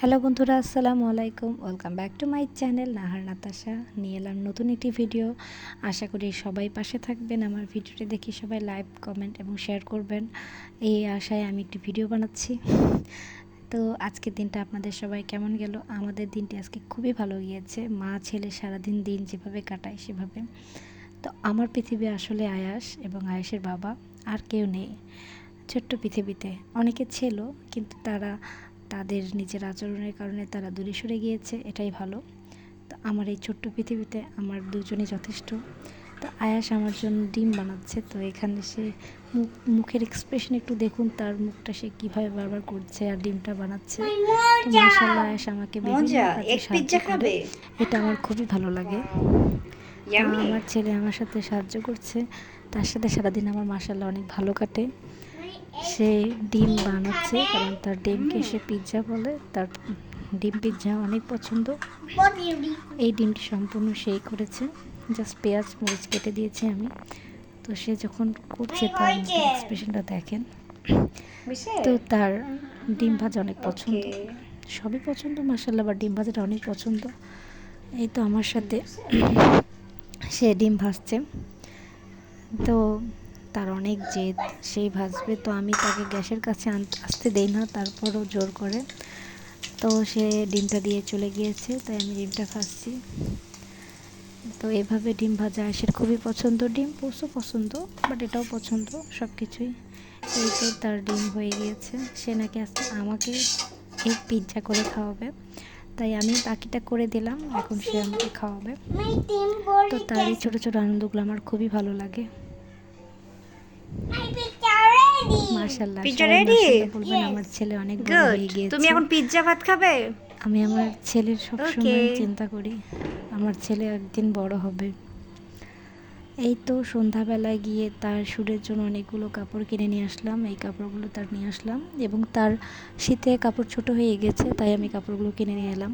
Hello বন্ধুরা, আসসালামু আলাইকুম। Welcome back to my channel Nahar Natasha. নিয়ে এলাম নতুন একটি ভিডিও আশা করি সবাই পাশে থাকবেন। আমার ভিডিওটি দেখি সবাই লাইক কমেন্ট এবং শেয়ার করবেন। এই আশায় আমি একটি ভিডিও বানাচ্ছি। তো আজকের দিনটা আপনাদের সবাই কেমন গেল? আমাদের দিনটি আজকে খুবই ভালো গিয়েছে। মা, ছেলে সারাদিন দিন যেভাবে কাটায় সেভাবে। তো আমার পৃথিবী আসলে আয়াস এবং আয়াসের বাবা। আর কেউ নেই ছোট্ট পৃথিবীতে। অনেকে ছিল কিন্তু তারা তাদের নিজের আচরণের কারণে তারা দূরে সরে গিয়েছে এটাই ভালো। তো আমার এই ছোট্ট পৃথিবীতে আমার দুজনই যথেষ্ট। তো আয়াস আমার জন্য ডিম বানাচ্ছে তো এখানে সে মুখ মুখের এক্সপ্রেশন একটু দেখুন তার মুখটা সে কীভাবে বারবার করছে আর ডিমটা বানাচ্ছে। তো আয়াস আমাকে। এটা আমার খুবই ভালো লাগে। আমার ছেলে আমার সাথে সাহায্য করছে তার সাথে সারাদিন আমার মাসাল্লাহ অনেক ভালো কাটে। সে ডিম বানাচ্ছে কারণ তার ডিমকে সে পিৎজা বলে। তার ডিম পিৎজা অনেক পছন্দ। এই ডিমটি সম্পূর্ণ সেই করেছে। জাস্ট পেঁয়াজ মরিচ কেটে দিয়েছি আমি। তো সে যখন করছে তার এক্সপ্রেশনটা দেখেন। তো তার ডিম ভাজা অনেক পছন্দ। সবই পছন্দ মাসাল্লাহ বা ডিম ভাজাটা অনেক পছন্দ। এই তো আমার সাথে সে ডিম ভাজছে। তো তার অনেক জেদ, সেই ভাজবে তো আমি তাকে গ্যাসের কাছে আনতে আসতে দেই না, তারপরও জোর করে। তো সে ডিমটা দিয়ে চলে গিয়েছে, তাই আমি ডিমটা ভাজছি। তো এভাবে ডিম ভাজা আয়েসের খুবই পছন্দ ডিম পোস্টও পছন্দ, বাট এটাও পছন্দ সব কিছুই এই তো তার ডিম হয়ে গিয়েছে, সে নাকি আজকে আমাকে এই পিৎজা করে খাওয়াবে। তাই আমি বাকিটা করে দিলাম, এখন সে আমাকে খাওয়াবে। তো তার এই ছোটো ছোটো আনন্দগুলো আমার খুবই ভালো লাগে। Pizza সবাই বলবেন আমার ছেলে অনেক বড় হয়ে গিয়েছে। তুমি এখন পিৎজা ভাত খাবে? আমি আমার ছেলের সবসময় Okay. চিন্তা করি আমার ছেলে একদিন বড় হবে। এই তো সন্ধ্যাবেলায় গিয়ে তার সুরের জন্য অনেকগুলো কাপড় কিনে নিয়ে আসলাম এই কাপড়গুলো তার নিয়ে আসলাম এবং তার শীতে কাপড় ছোট হয়ে গেছে তাই আমি কাপড়গুলো কিনে নিয়ে এলাম।